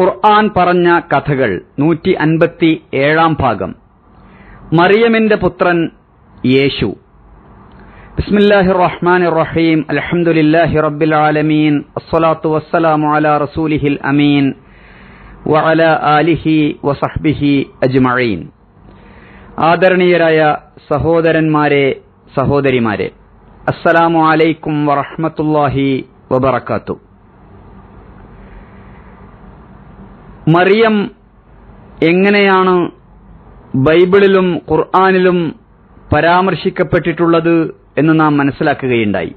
ഖുർആൻ പറഞ്ഞ കഥകൾ നൂറ്റി അൻപത്തി ഏഴാം ഭാഗം. മറിയമിന്റെ പുത്രൻ യേശു. ബിസ്മില്ലാഹി റഹ്മാൻ റഹീം അൽഹംദുലില്ലാഹി റബ്ബിൽ ആലമീൻ. അസ്സലാത്തു വസ്സലാമു അലാ റസൂലിഹിൽ അമീൻ. വഅല ആലിഹി വസഹ്ബിഹി അജ്മഈൻ. ആദരണീയരായ സഹോദരന്മാരെ സഹോദരിമാരെ അസ്സലാമു അലൈക്കും വറഹ്മത്തുള്ളാഹി വബറകാത്തു. മറിയം എങ്ങനെയാണ് ബൈബിളിലും ഖുർആാനിലും പരാമർശിക്കപ്പെട്ടിട്ടുള്ളത് എന്ന് നാം മനസ്സിലാക്കുകയുണ്ടായി.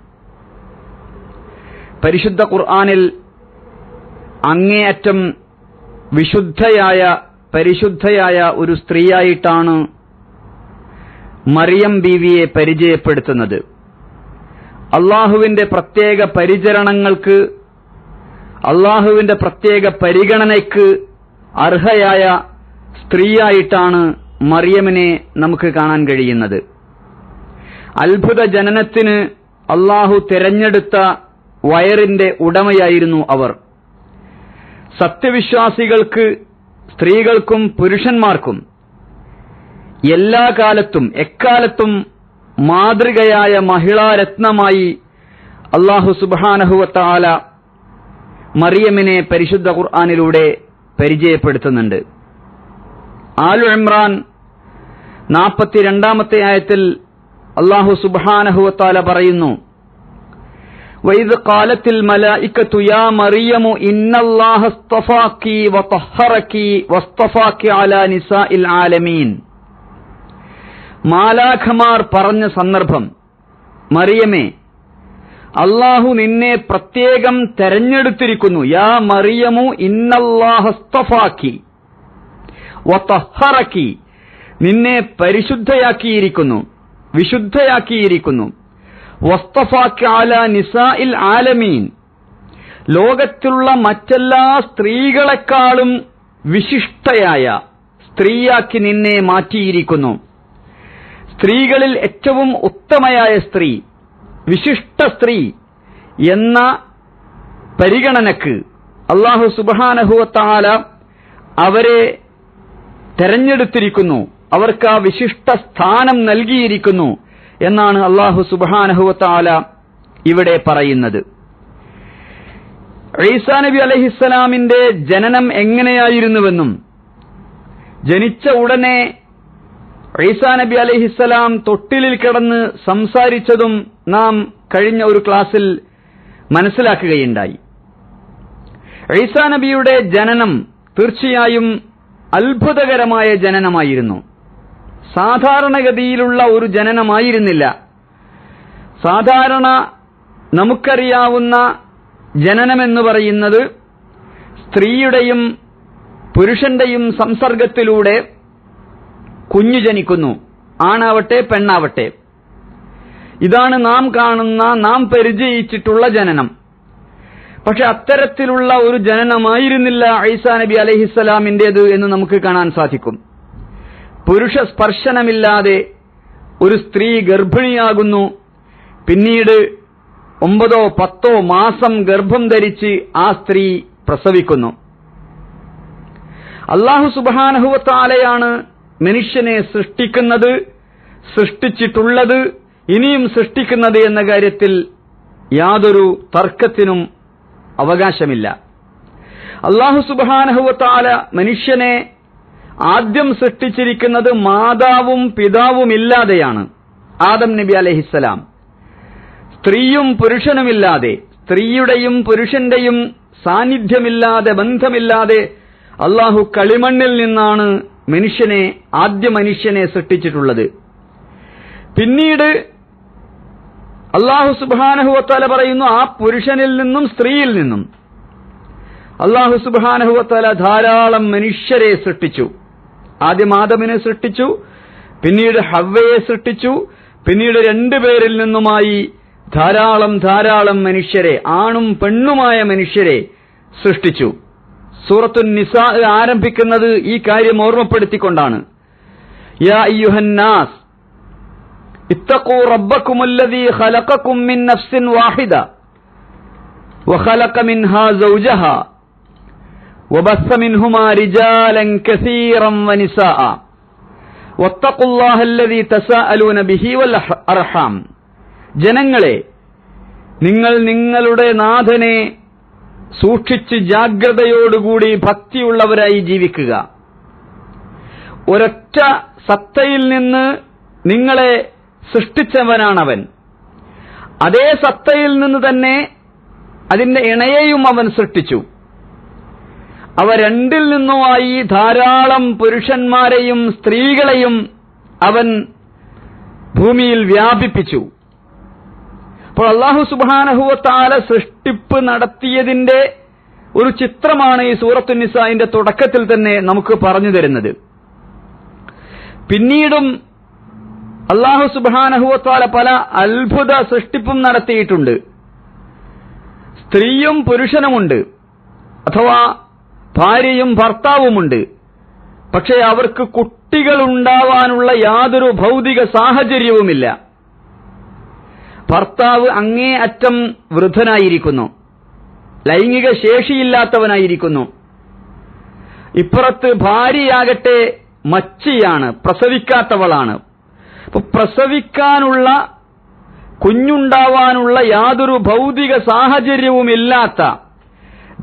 പരിശുദ്ധ ഖുർആാനിൽ അങ്ങേയറ്റം വിശുദ്ധയായ പരിശുദ്ധയായ ഒരു സ്ത്രീയായിട്ടാണ് മറിയം ബീവിയെ പരിചയപ്പെടുത്തുന്നത്. അള്ളാഹുവിന്റെ പ്രത്യേക പരിചരണങ്ങൾക്ക് അള്ളാഹുവിന്റെ പ്രത്യേക പരിഗണനയ്ക്ക് അർഹയായ സ്ത്രീയായിട്ടാണ് മറിയമിനെ നമുക്ക് കാണാൻ കഴിയുന്നത്. അത്ഭുത ജനനത്തിന് അള്ളാഹു തിരഞ്ഞെടുത്ത വയറിന്റെ ഉടമയായിരുന്നു അവർ. സത്യവിശ്വാസികൾക്ക് സ്ത്രീകൾക്കും പുരുഷന്മാർക്കും എല്ലാ കാലത്തും എക്കാലത്തും മാതൃകയായ മഹിളാരത്നമായി അള്ളാഹു സുബാനഹുവത്താല മറിയമിനെ പരിശുദ്ധ ഖുർആാനിലൂടെ പരിചയപ്പെടുത്തുന്നുണ്ട്. ആലു ഇമ്രാൻ നാൽപ്പത്തിരണ്ടാമത്തെ ആയത്തിൽ അള്ളാഹു സുബാനഹുവത്താല പറയുന്നു വൈദ് കാലത്തിൽ മലായിക്കത്തു യാ മറിയമു ഇന്നല്ലാഹ സ്തഫാക്കി വതഹറക്കി വസ്തഫാക്കി അലാ നിസാഇൽ ആലമീൻ. മാലാഖമാർ പറഞ്ഞ സന്ദർഭം മറിയമേ അള്ളാഹു നിന്നെ പ്രത്യേകം തെരഞ്ഞെടുത്തിരിക്കുന്നു. യാ മറിയമു ഇന്നല്ലാഹസ്തഫാക്കി വത്തഹറക്കി നിന്നെ പരിശുദ്ധയാക്കിയിരിക്കുന്നു. വിശുദ്ധയാക്കിയിരിക്കുന്നു. വസ്തഫാക്കാല നിസാ ഇൽ ആലമീൻ. ലോകത്തിലുള്ള മറ്റെല്ലാ സ്ത്രീകളെക്കാളും വിശിഷ്ടയായ സ്ത്രീയാക്കി നിന്നെ മാറ്റിയിരിക്കുന്നു. സ്ത്രീകളിൽ ഏറ്റവും ഉത്തമയായ സ്ത്രീ വിശിഷ്ട സ്ത്രീ എന്ന പരിഗണനക്ക് അള്ളാഹു സുബാനഹുവത്താല അവരെ തെരഞ്ഞെടുത്തിരിക്കുന്നു. അവർക്ക് ആ വിശിഷ്ട സ്ഥാനം നൽകിയിരിക്കുന്നു എന്നാണ് അള്ളാഹു സുബാനഹുവത്താല ഇവിടെ പറയുന്നത്. ഈസാ നബി അലഹിസ്സലാമിന്റെ ജനനം എങ്ങനെയായിരുന്നുവെന്നും ജനിച്ച ഉടനെ ഈസാ നബി അലഹിസ്സലാം തൊട്ടിലിൽ കിടന്ന് സംസാരിച്ചതും നാം കഴിഞ്ഞ ഒരു ക്ലാസ്സിൽ മനസ്സിലാക്കുകയുണ്ടായി. ഈസാ നബിയുടെ ജനനം തീർച്ചയായും അത്ഭുതകരമായ ജനനമായിരുന്നു. സാധാരണഗതിയിലുള്ള ഒരു ജനനമായിരുന്നില്ല. സാധാരണ നമുക്കറിയാവുന്ന ജനനമെന്ന് പറയുന്നത് സ്ത്രീയുടെയും പുരുഷന്റെയും സംസർഗത്തിലൂടെ കുഞ്ഞു ജനിക്കുന്നു. ആണാവട്ടെ പെണ്ണാവട്ടെ. ഇതാണ് നാം കാണുന്ന നാം പരിചയിച്ചിട്ടുള്ള ജനനം. പക്ഷെ അത്തരത്തിലുള്ള ഒരു ജനനമായിരുന്നില്ല ഐസാ നബി അലഹിസ്സലാമിന്റേത് എന്ന് നമുക്ക് കാണാൻ സാധിക്കും. പുരുഷ സ്പർശനമില്ലാതെ ഒരു സ്ത്രീ ഗർഭിണിയാകുന്നു. പിന്നീട് ഒമ്പതോ പത്തോ മാസം ഗർഭം ധരിച്ച് ആ സ്ത്രീ പ്രസവിക്കുന്നു. അള്ളാഹു സുബാനഹുവത്താലയാണ് മനുഷ്യനെ സൃഷ്ടിക്കുന്നത് സൃഷ്ടിച്ചിട്ടുള്ളത് ഇനിയും സൃഷ്ടിക്കുന്നത് എന്ന കാര്യത്തിൽ യാതൊരു തർക്കത്തിനും അവകാശമില്ല. അള്ളാഹു സുബാനഹുവത്താല മനുഷ്യനെ ആദ്യം സൃഷ്ടിച്ചിരിക്കുന്നത് മാതാവും പിതാവുമില്ലാതെയാണ് ആദം നബി അലഹിസ്സലാം സ്ത്രീയും പുരുഷനുമില്ലാതെ സ്ത്രീയുടെയും പുരുഷന്റെയും സാന്നിധ്യമില്ലാതെ ബന്ധമില്ലാതെ അള്ളാഹു കളിമണ്ണിൽ നിന്നാണ് മനുഷ്യനെ ആദ്യ മനുഷ്യനെ സൃഷ്ടിച്ചിട്ടുള്ളത്. പിന്നീട് അള്ളാഹു സുബാനഹുവത്താല പറയുന്നു ആ പുരുഷനിൽ നിന്നും സ്ത്രീയിൽ നിന്നും. അള്ളാഹു സുബാനഹുവത്താല ധാരാളം മനുഷ്യരെ സൃഷ്ടിച്ചു. ആദ്യം ആദമിനെ സൃഷ്ടിച്ചു പിന്നീട് ഹവ്വയെ സൃഷ്ടിച്ചു പിന്നീട് രണ്ടുപേരിൽ നിന്നുമായി ധാരാളം ധാരാളം മനുഷ്യരെ ആണും പെണ്ണുമായ മനുഷ്യരെ സൃഷ്ടിച്ചു. സൂറത്തു നിസാ ആരംഭിക്കുന്നത് ഈ കാര്യം ഓർമ്മപ്പെടുത്തിക്കൊണ്ടാണ് യാ അയ്യുഹന്നാസ് ഇത്തഖൂ റബ്ബക്കുമുല്ലദീ ഖലഖക്കും മിൻ നഫ്സിൻ വാഹിദ وخلق منها زوجها وبث منهما رجالا كثيرا ونساء واتقوا الله الذي تساءلون به والأرحام ജനങ്ങളെ നിങ്ങൾ നിങ്ങളുടെ നാഥനെ സൂക്ഷിച്ച് ജാഗ്രതയോടുകൂടി ഭക്തിയുള്ളവരായി ജീവിക്കുക. ഒരൊറ്റ സത്തയിൽ നിന്ന് നിങ്ങളെ സൃഷ്ടിച്ചവനാണവൻ. അതേ സത്തയിൽ നിന്ന് തന്നെ അതിന്റെ ഇണയെയും അവൻ സൃഷ്ടിച്ചു. അവ രണ്ടിൽ നിന്നുമായി ധാരാളം പുരുഷന്മാരെയും സ്ത്രീകളെയും അവൻ ഭൂമിയിൽ വ്യാപിപ്പിച്ചു. അപ്പോൾ അള്ളാഹു സുബാനഹുവത്താല സൃഷ്ടിപ്പ് നടത്തിയതിന്റെ ഒരു ചിത്രമാണ് ഈ സൂറത്തു നിസായിന്റെ തുടക്കത്തിൽ തന്നെ നമുക്ക് പറഞ്ഞു തരുന്നത്. പിന്നീടും അള്ളാഹു സുബാനഹുവത്താല പല അത്ഭുത സൃഷ്ടിപ്പും നടത്തിയിട്ടുണ്ട്. സ്ത്രീയും പുരുഷനുമുണ്ട്. അഥവാ ഭാര്യയും ഭർത്താവുമുണ്ട്. പക്ഷേ അവർക്ക് കുട്ടികൾ ഉണ്ടാവാനുള്ള യാതൊരു ഭൗതിക സാഹചര്യവുമില്ല. ഭർത്താവ് അങ്ങേ അറ്റം വൃദ്ധനായിരിക്കുന്നു. ലൈംഗിക ശേഷിയില്ലാത്തവനായിരിക്കുന്നു. ഇപ്പുറത്ത് ഭാര്യയാകട്ടെ മച്ചിയാണ് പ്രസവിക്കാത്തവളാണ്. പ്രസവിക്കാനുള്ള കുഞ്ഞുണ്ടാവാനുള്ള യാതൊരു ഭൗതിക സാഹചര്യവുമില്ലാത്ത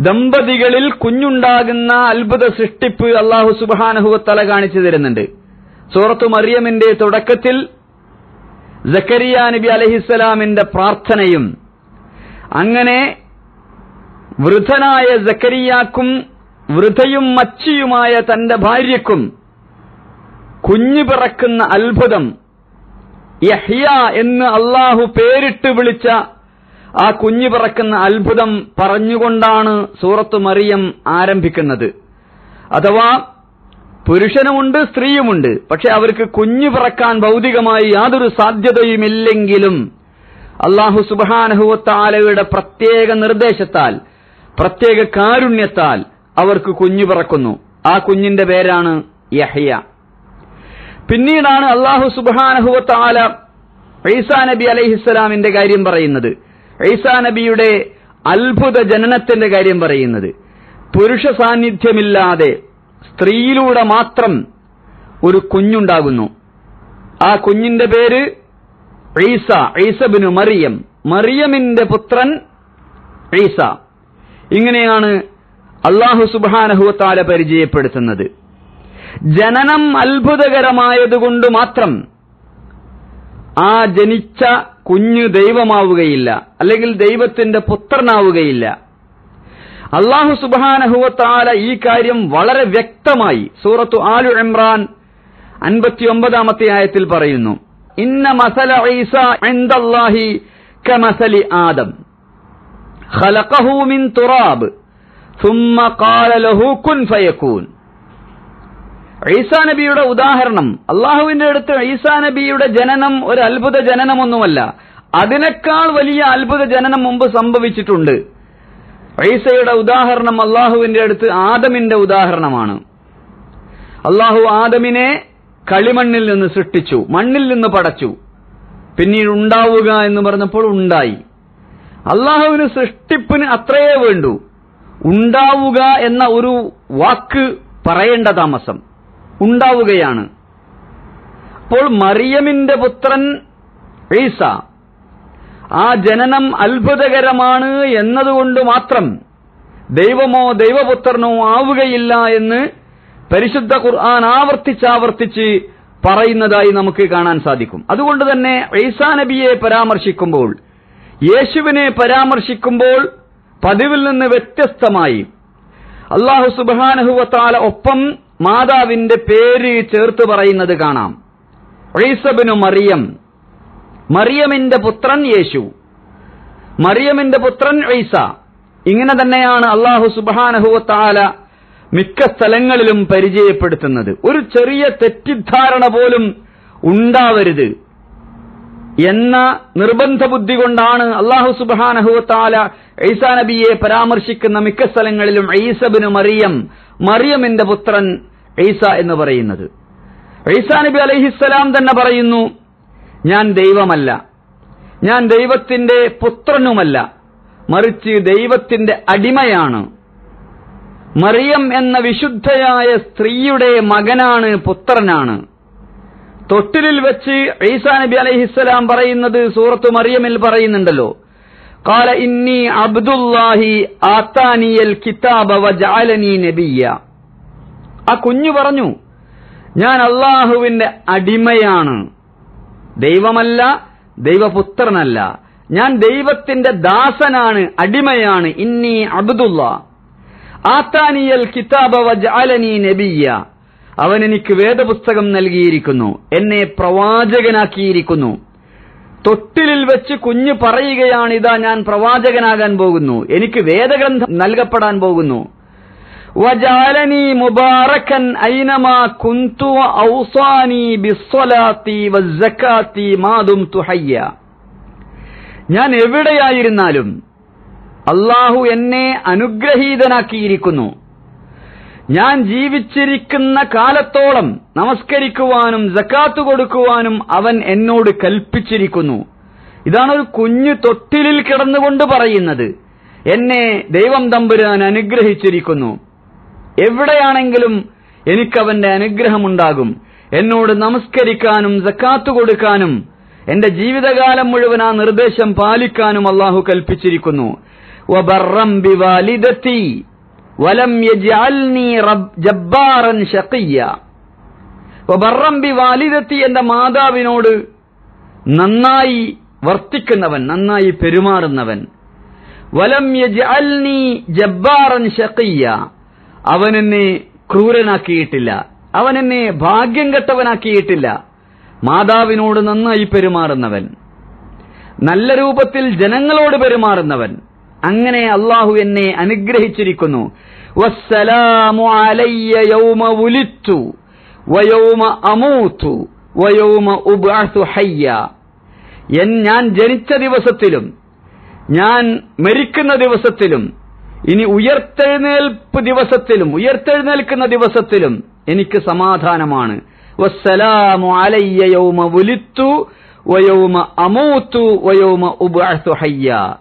ദമ്പതികളിൽ കുഞ്ഞുണ്ടാകുന്ന അത്ഭുത സൃഷ്ടിപ്പ് അള്ളാഹു സുബാനഹുവത്തല കാണിച്ചു തരുന്നുണ്ട്. സൂറത്തു മറിയമിന്റെ തുടക്കത്തിൽ ജക്കരിയ നബി അലഹിസ്സലാമിന്റെ പ്രാർത്ഥനയും അങ്ങനെ വൃദ്ധനായ ജക്കരിയാക്കും വൃദ്ധയും മച്ചിയുമായ തന്റെ ഭാര്യയ്ക്കും കുഞ്ഞു പിറക്കുന്ന അത്ഭുതം യഹ്യ എന്ന് അള്ളാഹു പേരിട്ട് വിളിച്ച ആ കുഞ്ഞു പിറക്കുന്ന അത്ഭുതം പറഞ്ഞുകൊണ്ടാണ് സൂറത്ത് മറിയം ആരംഭിക്കുന്നത്. അഥവാ പുരുഷനുമുണ്ട് സ്ത്രീയുമുണ്ട്. പക്ഷെ അവർക്ക് കുഞ്ഞു പിറക്കാൻ ഭൗതികമായി യാതൊരു സാധ്യതയുമില്ലെങ്കിലും അള്ളാഹു സുബാനഹുവത്താലയുടെ പ്രത്യേക നിർദ്ദേശത്താൽ പ്രത്യേക കാരുണ്യത്താൽ അവർക്ക് കുഞ്ഞു പിറക്കുന്നു. ആ കുഞ്ഞിന്റെ പേരാണ് യഹ്യ. പിന്നീടാണ് അള്ളാഹു സുബാനഹുവത്താല ഈസാ നബി അലൈഹിസ്സലാമിന്റെ കാര്യം പറയുന്നത്. ഈസാ നബിയുടെ അത്ഭുത ജനനത്തിന്റെ കാര്യം പറയുന്നത്. പുരുഷ സാന്നിധ്യമില്ലാതെ സ്ത്രീയിലൂടെ മാത്രം ഒരു കുഞ്ഞുണ്ടാകുന്നു. ആ കുഞ്ഞിന്റെ പേര് ഈസ ഈസബിനു മറിയം. മറിയമിന്റെ പുത്രൻ ഈസ. ഇങ്ങനെയാണ് അള്ളാഹു സുബാനഹുത്താല പരിചയപ്പെടുത്തുന്നത്. ജനനം അത്ഭുതകരമായതുകൊണ്ട് മാത്രം ആ ജനിച്ച കുഞ്ഞ് ദൈവമാവുകയില്ല. അല്ലെങ്കിൽ ദൈവത്തിന്റെ പുത്രനാവുകയില്ല. അള്ളാഹു സുബാനഹുവത്താല ഈ കാര്യം വളരെ വ്യക്തമായി സൂറത്തു ആലു ഇമ്രാൻ അൻപത്തിയൊമ്പതാമത്തെ ആയത്തിൽ പറയുന്നു ഇന്ന മസല ഈസ ഇൻദല്ലാഹി കമസലി ആദം ഖലഖഹു മിൻ തുറാബ് ثم قال له كن فيكون ഈസാ നബിയുടെ ഉദാഹരണം അള്ളാഹുവിന്റെ അടുത്ത് ഈസാ നബിയുടെ ജനനം ഒരു അത്ഭുത ജനനമൊന്നുമല്ല അതിനേക്കാൾ വലിയ അത്ഭുത ജനനം മുമ്പ് സംഭവിച്ചിട്ടുണ്ട് ഈസയുടെ ഉദാഹരണം അള്ളാഹുവിന്റെ അടുത്ത് ആദമിന്റെ ഉദാഹരണമാണ്. അള്ളാഹു ആദമിനെ കളിമണ്ണിൽ നിന്ന് സൃഷ്ടിച്ചു മണ്ണിൽ നിന്ന് പടച്ചു. പിന്നീട് ഉണ്ടാവുക എന്ന് പറഞ്ഞപ്പോൾ ഉണ്ടായി. അള്ളാഹുവിന് സൃഷ്ടിപ്പിന് അത്രയേ വേണ്ടൂ. ഉണ്ടാവുക എന്ന ഒരു വാക്ക് പറയേണ്ട താമസം. ഉണ്ടാവുകയാണ്. അപ്പോൾ മറിയമിന്റെ പുത്രൻ ഈസ ആ ജനനം അത്ഭുതകരമാണ് എന്നതുകൊണ്ട് മാത്രം ദൈവമോ ദൈവപുത്രനോ ആവുകയില്ല എന്ന് പരിശുദ്ധ ഖുർആൻ ആവർത്തിച്ചാവർത്തിച്ച് പറയുന്നതായി നമുക്ക് കാണാൻ സാധിക്കും. അതുകൊണ്ട് തന്നെ ഈസാ നബിയെ പരാമർശിക്കുമ്പോൾ യേശുവിനെ പരാമർശിക്കുമ്പോൾ പതിവിൽ നിന്ന് വ്യത്യസ്തമായി അള്ളാഹു സുബാനഹുവത്താല ഒപ്പം മാതാവിന്റെ പേര് ചേർത്ത് പറയുന്നത് കാണാം. ഐസബിനു മറിയം മറിയമിന്റെ പുത്രൻ യേശു. മറിയമിന്റെ പുത്രൻ ഐസ ഇങ്ങനെ തന്നെയാണ് അള്ളാഹു സുബാനഹുവത്താല മിക്ക സ്ഥലങ്ങളിലും പരിചയപ്പെടുത്തുന്നത്. ഒരു ചെറിയ തെറ്റിദ്ധാരണ പോലും ഉണ്ടാവരുത് എന്ന നിർബന്ധ ബുദ്ധി കൊണ്ടാണ് അള്ളാഹു സുബാനഹുവത്താല ഈസാ നബിയെ പരാമർശിക്കുന്ന മിക്ക സ്ഥലങ്ങളിലും ഐസബിന് മറിയം മറിയമിന്റെ പുത്രൻ ഐസ എന്ന് പറയുന്നത്. ഐസാ നബി അലഹിസ്സലാം തന്നെ പറയുന്നു ഞാൻ ദൈവമല്ല ഞാൻ ദൈവത്തിന്റെ പുത്രനുമല്ല മറിച്ച് ദൈവത്തിന്റെ അടിമയാണ് മറിയം എന്ന വിശുദ്ധയായ സ്ത്രീയുടെ മകനാണ് പുത്രനാണ് തൊട്ടിലിൽ വെച്ച് ഈസാ നബി അലൈഹിസ്സലാം പറയുന്നത് സൂറത്ത് മറിയമിൽ പറയുന്നുണ്ടല്ലോ قال ഇന്നി അബ്ദുല്ലാഹി ആത്താനിയൽ കിതാബ വജഅലനി നബിയ ആ കുഞ്ഞു പറഞ്ഞു ഞാൻ അള്ളാഹുവിന്റെ അടിമയാണ് ദൈവമല്ല ദൈവപുത്രനല്ല. ഞാൻ ദൈവത്തിന്റെ ദാസനാണ് അടിമയാണ്. ഇന്നി അബ്ദുല്ല ആത്താനിയൽ കിതാബ വജഅലനി നബിയ അവൻ എനിക്ക് വേദപുസ്തകം നൽകിയിരിക്കുന്നു. എന്നെ പ്രവാചകനാക്കിയിരിക്കുന്നു. തൊട്ടിലിൽ വെച്ച് കുഞ്ഞു പറയുകയാണിതാ ഞാൻ പ്രവാചകനാകാൻ പോകുന്നു. എനിക്ക് വേദഗ്രന്ഥം നൽകപ്പെടാൻ പോകുന്നു. വജാലനി മുബാറക്കൻ ഐനമാ കുന്തു ഔസാനി ബിസ്വലാത്തി വസ്സക്കാത്തി മാതും തുഹയ്യ ഞാൻ എവിടെയായിരുന്നാലും അള്ളാഹു എന്നെ അനുഗ്രഹീതനാക്കിയിരിക്കുന്നു. ഞാൻ ജീവിച്ചിരിക്കുന്ന കാലത്തോളം നമസ്കരിക്കുവാനും ജക്കാത്ത് കൊടുക്കുവാനും അവൻ എന്നോട് കൽപ്പിച്ചിരിക്കുന്നു. ഇതാണ് ഒരു കുഞ്ഞു തൊട്ടിലിൽ കിടന്നുകൊണ്ട് പറയുന്നത്. എന്നെ ദൈവം തമ്പുരാൻ അനുഗ്രഹിച്ചിരിക്കുന്നു. എവിടെയാണെങ്കിലും എനിക്കവന്റെ അനുഗ്രഹമുണ്ടാകും. എന്നോട് നമസ്കരിക്കാനും സക്കാത്ത് കൊടുക്കാനും എന്റെ ജീവിതകാലം മുഴുവൻ ആ നിർദ്ദേശം പാലിക്കാനും അള്ളാഹു കൽപ്പിച്ചിരിക്കുന്നു. എന്റെ മാതാവിനോട് നന്നായി വർത്തിക്കുന്നവൻ നന്നായി പെരുമാറുന്നവൻ. വലം ജബ്ബാറൻ ഷഖിയ്യ. അവൻ എന്നെ ക്രൂരനാക്കിയിട്ടില്ല. അവൻ എന്നെ ഭാഗ്യം കെട്ടവനാക്കിയിട്ടില്ല. മാതാവിനോട് നന്നായി പെരുമാറുന്നവൻ. നല്ല രൂപത്തിൽ ജനങ്ങളോട് പെരുമാറുന്നവൻ. അങ്ങനെ അള്ളാഹു എന്നെ അനുഗ്രഹിച്ചിരിക്കുന്നു. വസ്സലാമു യൗമ ഹയ്യ. ഞാൻ ജനിച്ച ദിവസത്തിലും ഞാൻ മരിക്കുന്ന ദിവസത്തിലും ഇനി ഉയർത്തെഴുന്നേൽപ്പ് ദിവസത്തിലും ഉയർത്തെഴുന്നേൽക്കുന്ന ദിവസത്തിലും എനിക്ക് സമാധാനമാണ്. വസ്സലാമു യൗമ ഹയ്യ.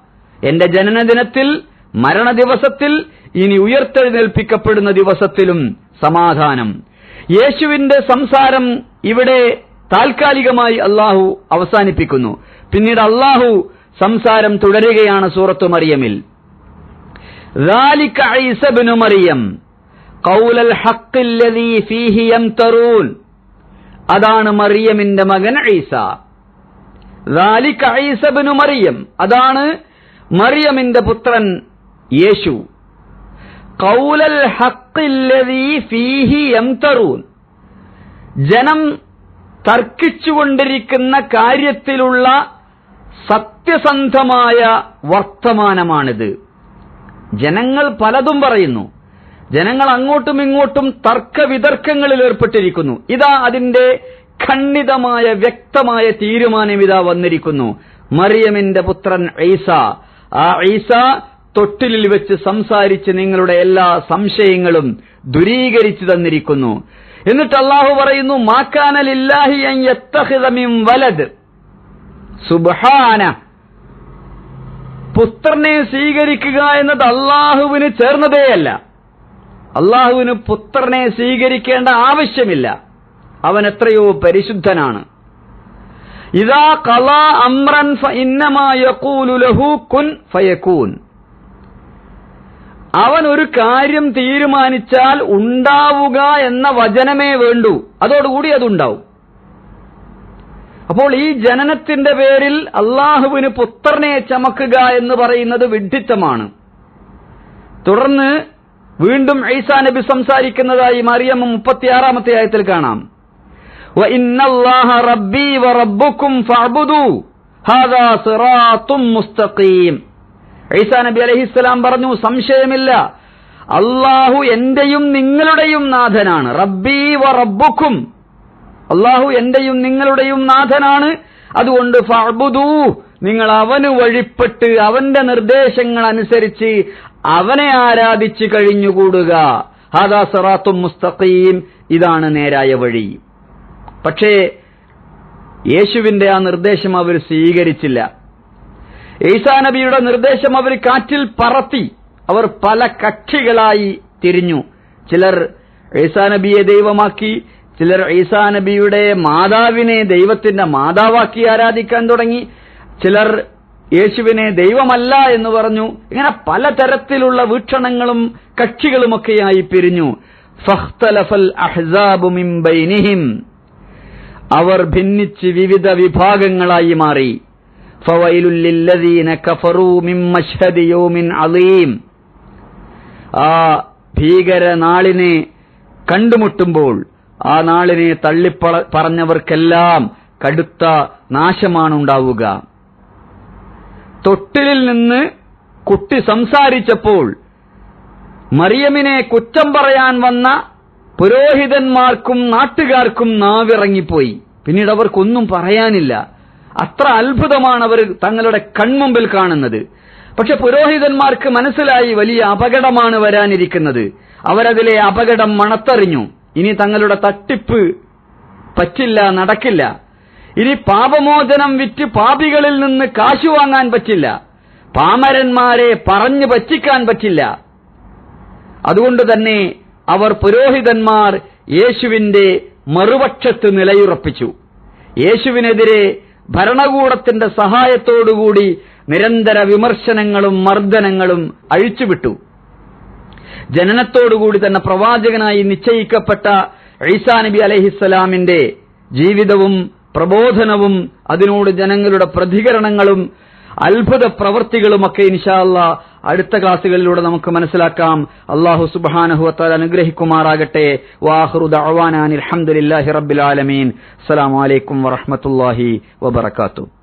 എന്റെ ജനനദിനത്തിൽ മരണദിവസത്തിൽ ഇനി ഉയർത്തെഴുന്നേൽപ്പിക്കപ്പെടുന്ന ദിവസത്തിലും സമാധാനം. യേശുവിന്റെ സംസാരം ഇവിടെ താൽക്കാലികമായി അള്ളാഹു അവസാനിപ്പിക്കുന്നു. പിന്നീട് അള്ളാഹു സംസാരം തുടരുകയാണ് സൂറത്തു മറിയമിൽ. ذلك عيسى بن مريم قول الحق الذي فيه يمترون അതാണ് മറിയമിന്റെ മകൻ ഈസ ذلك عيسى بن مريم അതാണ് മറിയമിന്റെ പുത്രൻ യേശു കൗലൽ ഹക്കില്ലതീ ഫീഹി യംതറൂൻ ജനം തർക്കിച്ചുകൊണ്ടിരിക്കുന്ന കാര്യത്തിലുള്ള സത്യസന്ധമായ വർത്തമാനമാണിത് ജനങ്ങൾ പലതും പറയുന്നു. ജനങ്ങൾ അങ്ങോട്ടും ഇങ്ങോട്ടും തർക്കവിതർക്കങ്ങളിൽ ഏർപ്പെട്ടിരിക്കുന്നു. ഇതാ അതിന്റെ ഖണ്ഡിതമായ വ്യക്തമായ തീരുമാനം ഇതാ വന്നിരിക്കുന്നു. മറിയമിന്റെ പുത്രൻ ഐസ ആ ഐസ തൊട്ടിലിൽ വെച്ച് സംസാരിച്ച് നിങ്ങളുടെ എല്ലാ സംശയങ്ങളും ദുരീകരിച്ചു തന്നിരിക്കുന്നു. എന്നിട്ട് അള്ളാഹു പറയുന്നു മാക്കാനലില്ലാഹി വലത് സുബാന പുത്രനെ സ്വീകരിക്കുക എന്നത് അള്ളാഹുവിന് ചേർന്നതേയല്ല. അള്ളാഹുവിന് പുത്രനെ സ്വീകരിക്കേണ്ട ആവശ്യമില്ല. അവൻ എത്രയോ പരിശുദ്ധനാണ്. ഇതാ കല അമ്രൻ കുൻ ഫയക്കൂൻ അവൻ ഒരു കാര്യം തീരുമാനിച്ചാൽ ഉണ്ടാവുക എന്ന വചനമേ വേണ്ടൂ. അതോടുകൂടി അതുണ്ടാവും. അപ്പോൾ ഈ ജനനത്തിന്റെ പേരിൽ അള്ളാഹുവിന് പുത്രനെ ചമക്കുക എന്ന് പറയുന്നത് വിഡ്ഢിത്തമാണ്. തുടർന്ന് വീണ്ടും ഐസാ നബി സംസാരിക്കുന്നതായി മറിയം മുപ്പത്തിയാറാമത്തെ ആയത്തിൽ കാണാം. റബ്ബി മുസ്തഖീം. ഐസാ നബി അലഹിസ്സലാം പറഞ്ഞു സംശയമില്ല. അള്ളാഹു എന്റെയും നിങ്ങളുടെയും നാഥനാണ്. റബ്ബി വ റബ്ബുക്കും അള്ളാഹു എന്റെയും നിങ്ങളുടെയും നാഥനാണ്. അതുകൊണ്ട് ഫഅ്ബുദൂ നിങ്ങൾ അവന് വഴിപ്പെട്ട് അവന്റെ നിർദ്ദേശങ്ങൾ അനുസരിച്ച് അവനെ ആരാധിച്ചു കഴിഞ്ഞുകൂടുക. ഹാദാ സറാത്തും മുസ്തഖീം ഇതാണ് നേരായ വഴി. പക്ഷേ യേശുവിന്റെ ആ നിർദ്ദേശം അവർ സ്വീകരിച്ചില്ല. ഈസാ നബിയുടെ നിർദ്ദേശം അവർ കാറ്റിൽ പറത്തി അവർ പല കക്ഷികളായി തിരിഞ്ഞു. ചിലർ ഈസാ നബിയെ ദൈവമാക്കി ചിലർ ഈസാ നബിയുടെ മാതാവിനെ ദൈവത്തിന്റെ മാതാവാക്കി ആരാധിക്കാൻ തുടങ്ങി. ചിലർ യേശുവിനെ ദൈവമല്ല എന്ന് പറഞ്ഞു. ഇങ്ങനെ പലതരത്തിലുള്ള വീക്ഷണങ്ങളും കക്ഷികളുമൊക്കെയായി പിരിഞ്ഞു. ഫഖ്തലഫൽ അഹ്സാബു മിൻ ബൈനിഹിം. അവർ ഭിന്നിച്ച് വിവിധ വിഭാഗങ്ങളായി മാറി. ഫവൈലുൽ ലില്ലദീന കഫറൂ മിൻ മശ്ഹദി യൗമിൻ അളീം ആ ഭീകര നാളിനെ കണ്ടുമുട്ടുമ്പോൾ ആ നാളിനെ തള്ളിപ്പറഞ്ഞവർക്കെല്ലാം കടുത്ത നാശമാണ് ഉണ്ടാവുക തൊട്ടിലിൽ നിന്ന് കുട്ടി സംസാരിച്ചപ്പോൾ മറിയമിനെ കുറ്റം പറയാൻ വന്ന പുരോഹിതന്മാർക്കും നാട്ടുകാർക്കും നാവിറങ്ങിപ്പോയി. പിന്നീട് അവർക്കൊന്നും പറയാനില്ല. അത്ര അത്ഭുതമാണ് അവർ തങ്ങളുടെ കൺമുമ്പിൽ കാണുന്നത്. പക്ഷെ പുരോഹിതന്മാർക്ക് മനസ്സിലായി വലിയ അപകടമാണ് വരാനിരിക്കുന്നത്. അവരതിലെ അപകടം മണത്തറിഞ്ഞു. ഇനി തങ്ങളുടെ തട്ടിപ്പ് പറ്റില്ല നടക്കില്ല. ഇനി പാപമോചനം വിറ്റ് പാപികളിൽ നിന്ന് കാശു വാങ്ങാൻ പറ്റില്ല. പാമരന്മാരെ പറഞ്ഞു പറ്റിക്കാൻ പറ്റില്ല. അതുകൊണ്ട് തന്നെ അവർ പുരോഹിതന്മാർ യേശുവിന്റെ മറുപക്ഷത്ത് നിലയുറപ്പിച്ചു. യേശുവിനെതിരെ ഭരണകൂടത്തിന്റെ സഹായത്തോടുകൂടി നിരന്തര വിമർശനങ്ങളും മർദ്ദനങ്ങളും അഴിച്ചുവിട്ടു. ജനനത്തോടുകൂടി തന്നെ പ്രവാചകനായി നിശ്ചയിക്കപ്പെട്ട ഈസാ നബി അലഹിസ്സലാമിന്റെ ജീവിതവും പ്രബോധനവും അതിനോട് ജനങ്ങളുടെ പ്രതികരണങ്ങളും അത്ഭുത പ്രവൃത്തികളുമൊക്കെ ഇൻഷാല്ല അടുത്ത ക്ലാസ്സുകളിലൂടെ നമുക്ക് മനസ്സിലാക്കാം. അള്ളാഹു സുബാനഹുത്താൽ അനുഗ്രഹിക്കുമാറാകട്ടെ. വാഹുറു ദഅവാനാൻ അൽഹംദുലില്ലാഹി റബ്ബിൽ ആലമീൻ. വറഹ്മത്തുള്ളാഹി വബറകാതുഹു.